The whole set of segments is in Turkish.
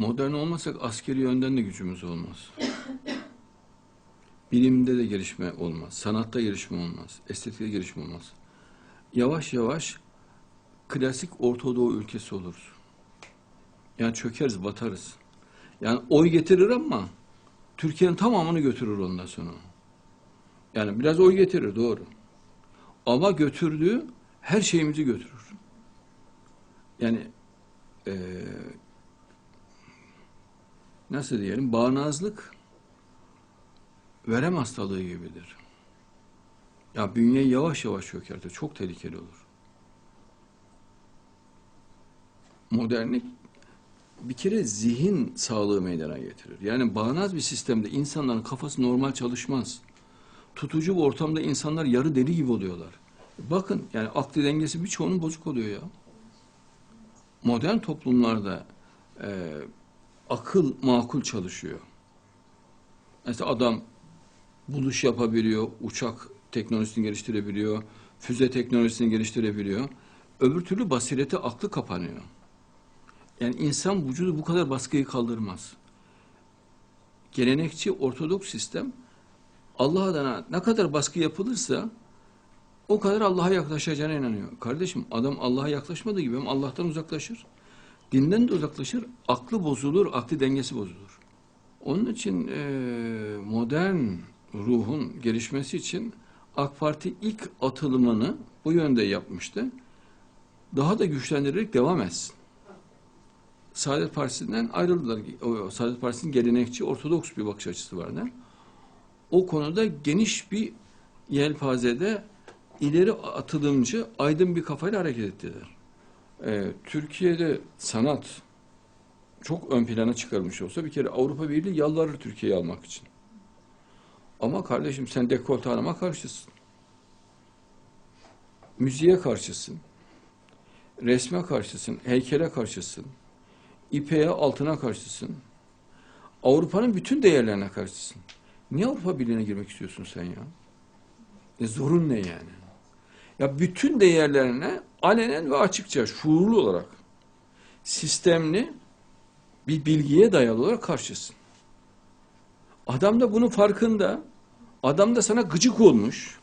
Modern olmasak askeri yönden de gücümüz olmaz. Bilimde de gelişme olmaz. Sanatta gelişme olmaz. Estetikte gelişme olmaz. Yavaş yavaş klasik Orta Doğu ülkesi oluruz. Yani çökeriz, batarız. Yani oy getirir ama Türkiye'nin tamamını götürür ondan sonra. Yani biraz oy getirir doğru. Ama götürdüğü her şeyimizi götürür. Yani eee nasıl diyelim bağnazlık verem hastalığı gibidir. Ya bünyeyi yavaş yavaş çökertir. Çok tehlikeli olur. Modernlik bir kere zihin sağlığı meydana getirir. Yani bağnaz bir sistemde insanların kafası normal çalışmaz. Tutucu bir ortamda insanlar yarı deli gibi oluyorlar. Bakın yani aklı dengesi birçoğunun bozuk oluyor ya. Modern toplumlarda e, akıl makul çalışıyor. Mesela adam buluş yapabiliyor, uçak teknolojisini geliştirebiliyor, füze teknolojisini geliştirebiliyor. Öbür türlü basireti, aklı kapanıyor. Yani insan vücudu bu kadar baskıyı kaldırmaz. Gelenekçi ortodoks sistem Allah adına ne kadar baskı yapılırsa o kadar Allah'a yaklaşacağına inanıyor. Kardeşim adam Allah'a yaklaşmadığı gibi hem Allah'tan uzaklaşır. Dinden de uzaklaşır. Aklı bozulur, aklı dengesi bozulur. Onun için eee, modern ruhun gelişmesi için AK Parti ilk atılımını bu yönde yapmıştı. Daha da güçlendirerek devam etsin. Saadet Partisi'nden ayrıldılar. O, Saadet Partisi'nin gelenekçi, ortodoks bir bakış açısı vardı. O konuda geniş bir yelpazede ileri atılımcı, aydın bir kafayla hareket ettiler. Ee, Türkiye'de sanat çok ön plana çıkarmış olsa bir kere Avrupa Birliği yalvarır Türkiye'yi almak için. Ama kardeşim sen dekolte karşısın. Müziğe karşısın. Resme karşısın. Heykele karşısın. İpeğe altına karşısın. Avrupa'nın bütün değerlerine karşısın. Niye Avrupa Birliği'ne girmek istiyorsun sen ya? E zorun ne yani? Ya bütün değerlerine alenen ve açıkça şuurlu olarak sistemli bir bilgiye dayalı olarak karşısın. Adam da bunun farkında. Adam da sana gıcık olmuş.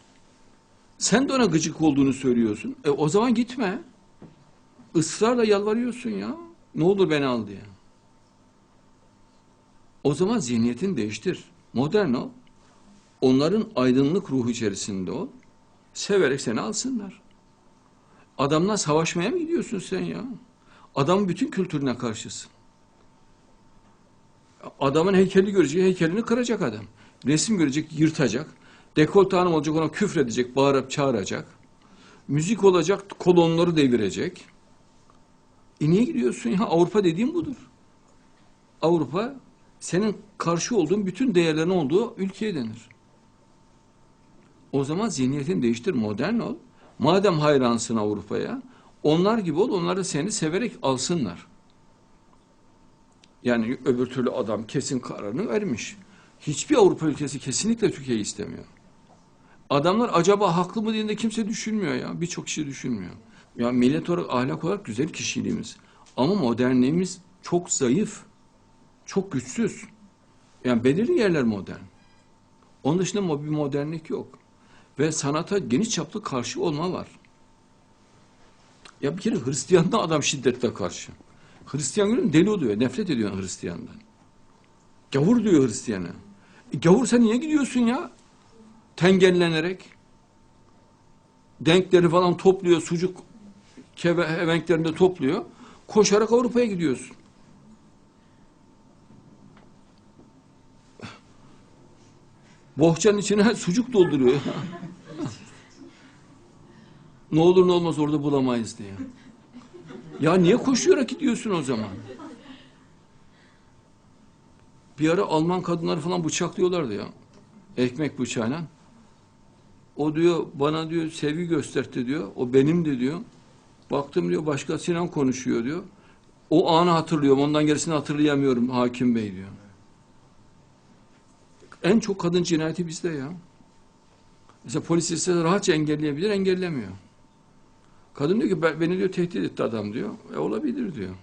Sen de ona gıcık olduğunu söylüyorsun. E o zaman gitme. Israrla yalvarıyorsun ya. Ne olur beni al diye. O zaman zihniyetini değiştir. Modern ol. Onların aydınlık ruhu içerisinde ol. Severek seni alsınlar. Adamla savaşmaya mı gidiyorsun sen ya? Adamın bütün kültürüne karşısın. Adamın heykeli görecek, heykelini kıracak adam. Resim görecek, yırtacak. Dekolte hanım olacak, ona küfredecek, bağırıp çağıracak. Müzik olacak, kolonları devirecek. E niye gidiyorsun ya? Avrupa dediğim budur. Avrupa senin karşı olduğun bütün değerlerin olduğu ülkeye denir. O zaman zihniyetini değiştir, modern ol. Madem hayransın Avrupa'ya, onlar gibi ol, onlar da seni severek alsınlar. Yani öbür türlü adam kesin kararını vermiş. Hiçbir Avrupa ülkesi kesinlikle Türkiye'yi istemiyor. Adamlar acaba haklı mı diye de kimse düşünmüyor ya. Birçok kişi düşünmüyor. Ya millet olarak, ahlak olarak güzel kişiliğimiz. Ama modernliğimiz çok zayıf. Çok güçsüz. Yani belirli yerler modern. Onun dışında bir modernlik yok. Ve sanata geniş çaplı karşı olma var. Ya bir kere Hristiyan'da adam şiddetle karşı. Hristiyan görüyor deli oluyor. Nefret ediyor Hristiyan'dan. Gavur diyor Hristiyan'a. E, gavur sen niye gidiyorsun ya? Tengellenerek. Denkleri falan topluyor. Sucuk keve, evenklerini topluyor. Koşarak Avrupa'ya gidiyorsun. Bohçanın içine sucuk dolduruyor. ne olur ne olmaz orada bulamayız diye. Ya niye koşuyarak gidiyorsun o zaman? Bir ara Alman kadınları falan bıçaklıyorlardı ya. Ekmek bıçağıyla. O diyor bana diyor sevgi gösterdi diyor. O benim de diyor. Baktım diyor başkasıyla konuşuyor diyor. O anı hatırlıyorum. Ondan gerisini hatırlayamıyorum hakim bey diyor. En çok kadın cinayeti bizde ya. Mesela polis ise rahatça engelleyebilir, engellemiyor. Kadın diyor ki "Ben- beni diyor tehdit etti adam diyor. E olabilir diyor.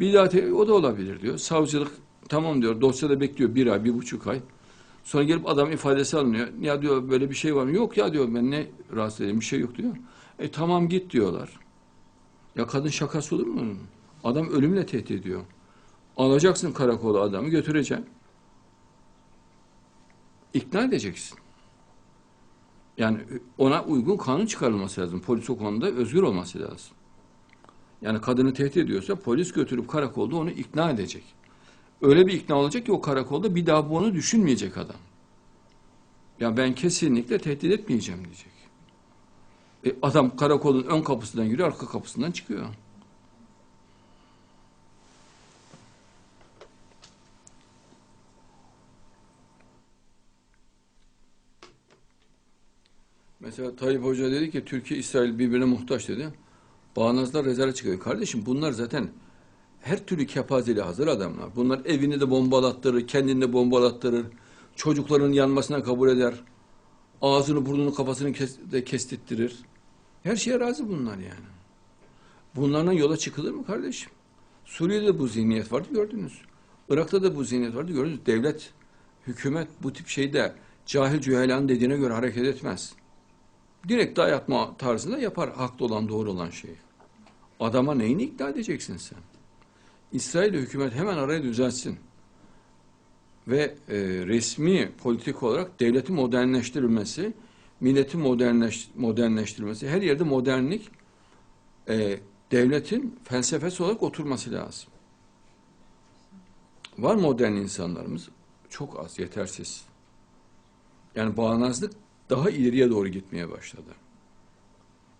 Bir daha te- o da olabilir diyor. Savcılık tamam diyor. Dosyada bekliyor bir ay, bir buçuk ay. Sonra gelip adam ifadesi alınıyor. Ya diyor böyle bir şey var mı? Yok ya diyor ben ne rahatsız edeyim bir şey yok diyor. E tamam git diyorlar. Ya kadın şakası olur mu? Adam ölümle tehdit ediyor. Alacaksın karakola adamı götüreceksin. İkna edeceksin. Yani ona uygun kanun çıkarılması lazım. Polis o konuda özgür olması lazım. Yani kadını tehdit ediyorsa polis götürüp karakolda onu ikna edecek. Öyle bir ikna olacak ki o karakolda bir daha bunu düşünmeyecek adam. Ya ben kesinlikle tehdit etmeyeceğim diyecek. E adam karakolun ön kapısından giriyor, arka kapısından çıkıyor. Mesela Tayyip Hoca dedi ki Türkiye İsrail birbirine muhtaç dedi. Bağnazlar rezerve çıkıyor. Kardeşim bunlar zaten her türlü kepazeli hazır adamlar. Bunlar evini de bombalattırır, kendini de bombalattırır. Çocukların yanmasına kabul eder. Ağzını, burnunu, kafasını kes, de kestirttirir. Her şeye razı bunlar yani. Bunlarla yola çıkılır mı kardeşim? Suriye'de de bu zihniyet vardı gördünüz. Irak'ta da bu zihniyet vardı gördünüz. Devlet, hükümet bu tip şeyde cahil cühelanın dediğine göre hareket etmez. Direkt dayatma tarzında yapar haklı olan doğru olan şeyi. Adama neyini ikna edeceksin sen? İsrail hükümet hemen arayı düzeltsin. Ve e, resmi politik olarak devletin modernleştirilmesi, milleti modernleş, modernleştirilmesi, her yerde modernlik e, devletin felsefesi olarak oturması lazım. Var modern insanlarımız, çok az, yetersiz. Yani bağnazlık daha ileriye doğru gitmeye başladı.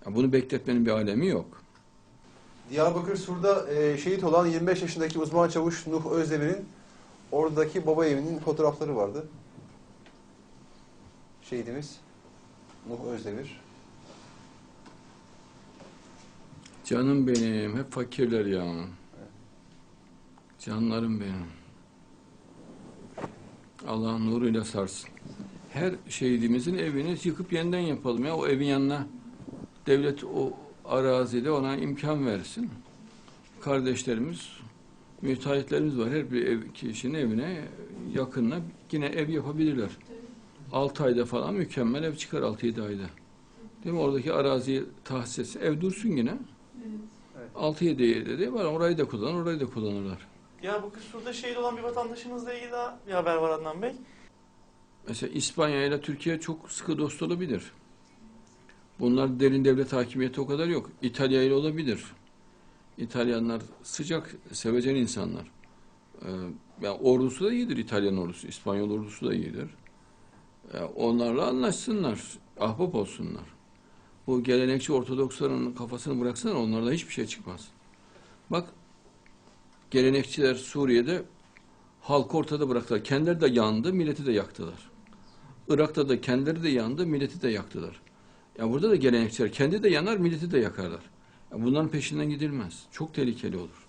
Yani bunu bekletmenin bir alemi yok. Diyarbakır Sur'da e, şehit olan 25 yaşındaki uzman çavuş Nuh Özdemir'in oradaki baba evinin fotoğrafları vardı. Şehidimiz Nuh Özdemir. Canım benim, hep fakirler ya. Canlarım benim. Allah nuruyla sarsın. Her şehidimizin evini yıkıp yeniden yapalım ya. O evin yanına devlet o arazide ona imkan versin. Kardeşlerimiz, müteahhitlerimiz var. Her bir ev, kişinin evine yakınına yine ev yapabilirler. 6 ayda falan mükemmel ev çıkar 6-7 ayda. Değil mi? Oradaki araziyi tahsis etse, ev dursun yine. Evet. 6-7 yerde de var. Orayı da kullanır, orayı da kullanırlar. Diyarbakır Sur'da şehit olan bir vatandaşımızla ilgili daha bir haber var Adnan Bey. Mesela İspanya ile Türkiye çok sıkı dost olabilir. Bunlar derin devlet hakimiyeti o kadar yok. İtalya ile olabilir. İtalyanlar sıcak, sevecen insanlar. Ee, yani ordusu da iyidir İtalyan ordusu, İspanyol ordusu da iyidir. Ee, onlarla anlaşsınlar, ahbap olsunlar. Bu gelenekçi Ortodoksların kafasını bıraksınlar, onlarla hiçbir şey çıkmaz. Bak, gelenekçiler Suriye'de halkı ortada bıraktılar. Kendileri de yandı, milleti de yaktılar. Irak'ta da kendileri de yandı, milleti de yaktılar. Ya burada da gelenekçiler kendi de yanar, milleti de yakarlar. Ya bunların peşinden gidilmez. Çok tehlikeli olur.